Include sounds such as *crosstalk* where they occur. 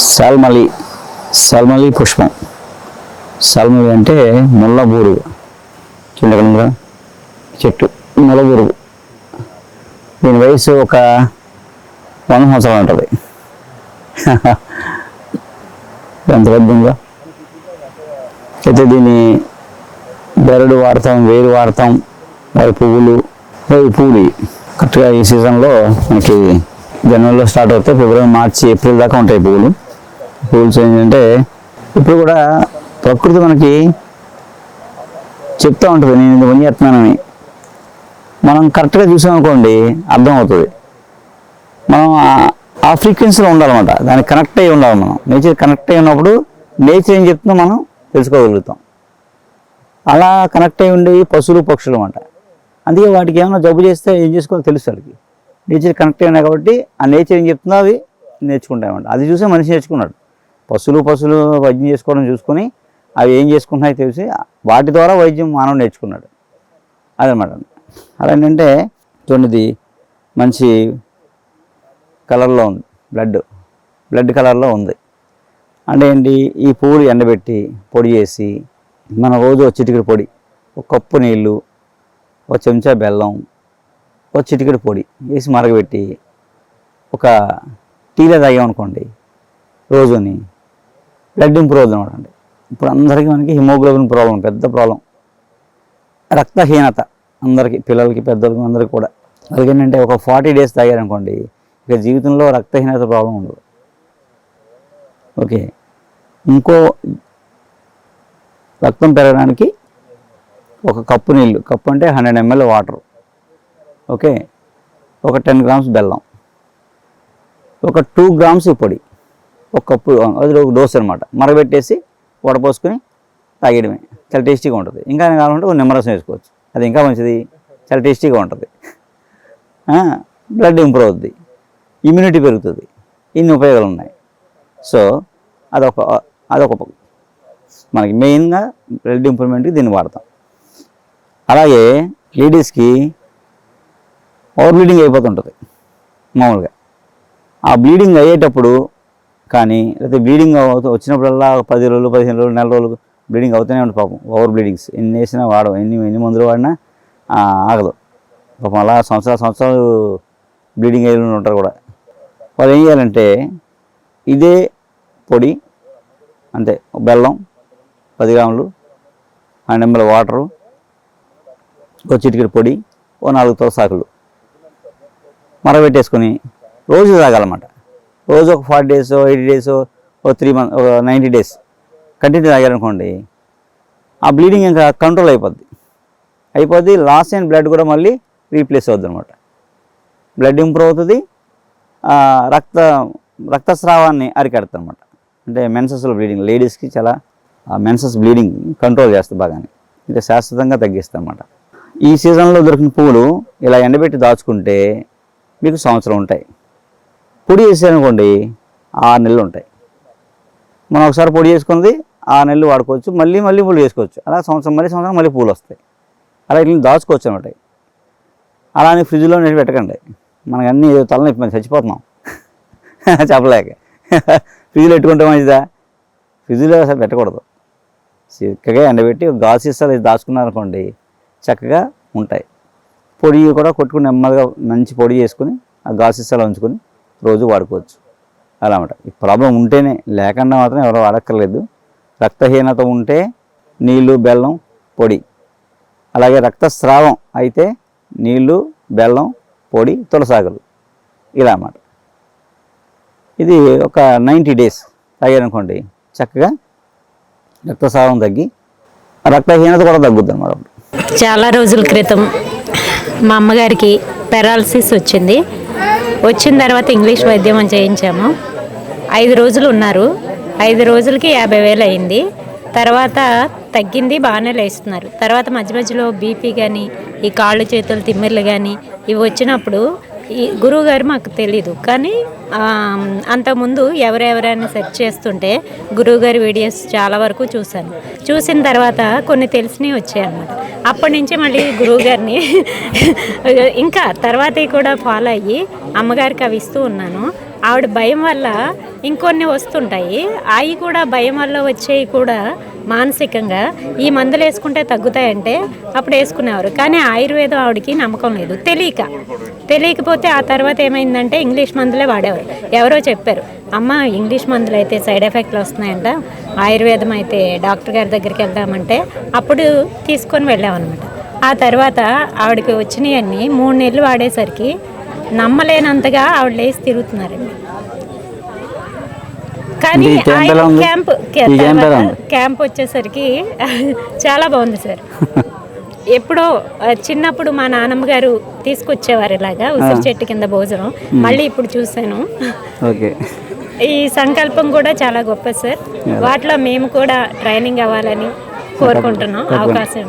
సాల్మలి సాల్మలి పుష్పం. సాల్మలి అంటే ముళ్ళ బూరుగు. చెట్టు ముళ్ళ బూరుగు. దీని వయసు ఒక వంద సంవత్సరాలు ఉంటుంది. *laughs* ఎంత పెద్దంగా అయితే దీన్ని బెరడు వాడతాం వేరు వాడతాం. వారి పువ్వులు ఈ పువ్వులు కరెక్ట్గా ఈ సీజన్లో మనకి జనవరిలో స్టార్ట్ అవుతాయి. ఫిబ్రవరి మార్చి ఏప్రిల్ దాకా ఉంటాయి పువ్వులు. రూల్స్ ఏంటంటే ఇప్పుడు కూడా ప్రకృతి మనకి చెప్తా ఉంటుంది నేను ఇది పని చేస్తున్నానని. మనం కరెక్ట్గా చూసామనుకోండి అర్థమవుతుంది. మనం ఆ- ఫ్రీక్వెన్సీలో ఉండాలన్నమాట. దానికి కనెక్ట్ అయ్యి ఉండాలి మనం. నేచర్ కనెక్ట్ అయి ఉన్నప్పుడు నేచర్ ఏం చెప్తుందో మనం తెలుసుకోగలుగుతాం. అలా కనెక్ట్ అయి ఉండేవి పశువులు పక్షులు అన్నమాట. అందుకే వాటికి ఏమైనా జబ్బు చేస్తే ఏం చేసుకోవాలో తెలుసు వాళ్ళకి నేచర్ కనెక్ట్ అయినా కాబట్టి ఆ నేచర్ ఏం చెప్తుందో అవి నేర్చుకుంటాయన్నమాట అది చూసే మనిషి నేర్చుకున్నాడు. పశువులు పశువులు వైద్యం చేసుకోవడం చూసుకొని అవి ఏం చేసుకుంటున్నాయి తెలిసి వాటి ద్వారా వైద్యం మానవుడు నేర్చుకున్నాడు. అదనమాట. అలా ఏంటంటే చూడండి మంచి కలర్లో ఉంది. బ్లడ్ బ్లడ్ కలర్లో ఉంది. అంటే ఏంటి? ఈ పువ్వులు ఎండబెట్టి పొడి చేసి మన రోజు ఒక చిటికెడు పొడి ఒక కప్పు నీళ్ళు ఒక చెంచా బెల్లం ఒక చిటికెడు పొడి వేసి మరగబెట్టి ఒక టీలో తాగామనుకోండి రోజుని బ్లడ్ ఇంప్రూవ్ అవుతుంది అనమాట అండి. ఇప్పుడు అందరికీ మనకి హిమోగ్లోబిన్ ప్రాబ్లం పెద్ద ప్రాబ్లం రక్తహీనత అందరికీ పిల్లలకి పెద్దలకి అందరికీ కూడా. అందుకేంటంటే ఒక ఫార్టీ డేస్ తాగారనుకోండి ఇక జీవితంలో రక్తహీనత ప్రాబ్లం ఉండదు. ఓకే. ఇంకో రక్తం పెరగడానికి ఒక కప్పు నీళ్ళు కప్పు అంటే హండ్రెడ్ ఎంఎల్ వాటర్. ఓకే. ఒక టెన్ గ్రామ్స్ బెల్లం. ఒక టూ గ్రామ్స్ పొడి. ఒక కప్పు అది ఒక డోస్ అనమాట మరగబెట్టేసి వడపోసుకొని తాగేయడమే. చాలా టేస్టీగా ఉంటుంది. ఇంకా కావాలంటే ఒక నిమ్మరసం వేసుకోవచ్చు. అది ఇంకా మంచిది. చాలా టేస్టీగా ఉంటుంది. బ్లడ్ ఇంప్రూవ్ అవుతుంది ఇమ్యూనిటీ పెరుగుతుంది. ఇన్ని ఉపయోగాలు ఉన్నాయి. సో అదొక అదొక మనకి మెయిన్గా బ్లడ్ ఇంప్రూవ్మెంట్కి దీన్ని వాడతాం. అలాగే లేడీస్కి ఓవర్ బ్లీడింగ్ అయిపోతుంటుంది. మామూలుగా. ఆ బ్లీడింగ్ అయ్యేటప్పుడు కానీ లేకపోతే బ్లీడింగ్ వచ్చినప్పుడల్లా పది రోజులు పదిహేను రోజులు నెల రోజులు బ్లీడింగ్ అవుతూనే ఉంటుంది పాపం. ఓవర్ బ్లీడింగ్స్ ఎన్ని వేసినా వాడవు. ఎన్ని ఎన్ని మందులు వాడినా ఆగదు. పాపం అలా సంవత్సరాలు సంవత్సరాలు బ్లీడింగ్ అయ్యి ఉంటారు కూడా. వాళ్ళు ఏం చేయాలంటే ఇదే పొడి అంతే బెల్లం పది గ్రాములు ఆ నెంబర్ వాటరు ఒక చిటికెడు పొడి ఓ నాలుగు తోసాకులు మరబెట్టేసుకొని రోజు తాగాలన్నమాట. రోజు ఒక ఫార్టీ డేస్ ఎయిటీ డేస్ ఓ త్రీ మంత్ ఒక నైంటీ డేస్ కంటిన్యూ తాగారనుకోండి ఆ బ్లీడింగ్ ఇంకా కంట్రోల్ అయిపోద్ది. అయిపోద్ది లాస్ అయిన బ్లడ్ కూడా మళ్ళీ రీప్లేస్ అవుద్ది అనమాట బ్లడ్ ఇంప్రూవ్ అవుతుంది రక్త రక్తస్రావాన్ని అరికడుతుంది అనమాట అంటే మెన్సెస్లో బ్లీడింగ్ లేడీస్కి చాలా మెన్సెస్ బ్లీడింగ్ కంట్రోల్ చేస్తుంది బాగానే అంటే శాశ్వతంగా తగ్గిస్తుంది అనమాట ఈ సీజన్లో దొరికిన పువ్వులు ఇలా ఎండబెట్టి దాచుకుంటే మీకు సంవత్సరం ఉంటాయి. పొడి చేసారనుకోండి ఆరు నెలలు ఉంటాయి. మనం ఒకసారి పొడి చేసుకున్నది ఆరు నెలలు వాడుకోవచ్చు మళ్ళీ మళ్ళీ పూలు చేసుకోవచ్చు. అలా సంవత్సరం మళ్ళీ సంవత్సరం మళ్ళీ పూలు వస్తాయి. అలా ఇట్లా దాచుకోవచ్చు అనమాట అలా అని ఫ్రిడ్జ్లో నేను పెట్టకండి. మనకు అన్ని తలనొప్పి మనం చచ్చిపోతున్నాం. *laughs* చెప్పలేక. ఫ్రిడ్జ్లో పెట్టుకుంటే మంచిదా? ఫ్రిడ్జ్లో అసలు పెట్టకూడదు. చక్కగా ఎండబెట్టి గాజు సీసాలు దాచుకున్నారనుకోండి చక్కగా ఉంటాయి. పొడి కూడా కొట్టుకుని నెమ్మదిగా మంచి పొడి చేసుకుని ఆ గాజు సీసాలో ఉంచుకొని రోజు వాడుకోవచ్చు. అలా అనమాట ఈ ప్రాబ్లం ఉంటేనే లేకుండా మాత్రం ఎవరో వాడక్కర్లేదు. రక్తహీనత ఉంటే నీళ్ళు బెల్లం పొడి. అలాగే రక్తస్రావం అయితే నీళ్ళు బెల్లం పొడి తులసాగలు. ఇలా అన్నమాట ఇది ఒక నైంటీ డేస్ తాగారనుకోండి చక్కగా రక్తస్రావం తగ్గి రక్తహీనత కూడా తగ్గుద్ది అనమాట చాలా రోజుల క్రితం మా అమ్మగారికి పెరాలసిస్ వచ్చింది. వచ్చిన తర్వాత ఇంగ్లీష్ వైద్యం చేయించాము. ఐదు రోజులు ఉన్నారు. ఐదు రోజులకి యాభై వేలు అయింది. తర్వాత తగ్గింది బాగానే లేస్తున్నారు. తర్వాత మధ్య మధ్యలో బీపీ కానీ ఈ కాళ్ళు చేతులు తిమ్మిర్లు కానీ ఇవి వచ్చినప్పుడు ఈ గురువు గారు మాకు తెలీదు. కానీ అంతకుముందు ఎవరెవరైనా సెర్చ్ చేస్తుంటే గురువు గారి వీడియోస్ చాలా వరకు చూశాను. చూసిన తర్వాత కొన్ని తెలిసినవి వచ్చాయన్నమాట అప్పటి నుంచి మళ్ళీ గురువుగారిని *laughs* ఇంకా తర్వాత కూడా ఫాలో అయ్యి అమ్మగారికి అవి ఇస్తూ ఉన్నాను. ఆవిడ భయం వల్ల ఇంకొన్ని వస్తుంటాయి. అవి కూడా భయం వల్ల వచ్చేవి కూడా మానసికంగా ఈ మందులు వేసుకుంటే తగ్గుతాయంటే అప్పుడు వేసుకునేవారు. కానీ ఆయుర్వేదం ఆవిడకి నమ్మకం లేదు. తెలియక. తెలియకపోతే ఆ తర్వాత ఏమైందంటే ఇంగ్లీష్ మందులే వాడేవారు. ఎవరో చెప్పారు అమ్మ ఇంగ్లీష్ మందులు అయితే సైడ్ ఎఫెక్ట్లు వస్తున్నాయంట. ఆయుర్వేదం అయితే డాక్టర్ గారి దగ్గరికి వెళ్దామంటే అప్పుడు తీసుకొని వెళ్ళామన్నమాట. ఆ తర్వాత ఆవిడకి వచ్చినవన్నీ మూడు నెలలు వాడేసరికి నమ్మలేనంతగా ఆవిడ లేచి తిరుగుతున్నారండి. కానీ క్యాంప్? క్యాంప్ వచ్చేసరికి *laughs* చాలా బాగుంది సార్. *laughs* ఎప్పుడో చిన్నప్పుడు మా నాన్నమ్మ గారు తీసుకొచ్చేవారు ఇలాగా ఉసిరి చెట్టు కింద భోజనం. మళ్ళీ ఇప్పుడు చూశాను. ఓకే. *laughs* ఈ సంకల్పం కూడా చాలా గొప్ప సార్. వాటిలో మేము కూడా ట్రైనింగ్ అవ్వాలని కోరుకుంటున్నాం. అవకాశం.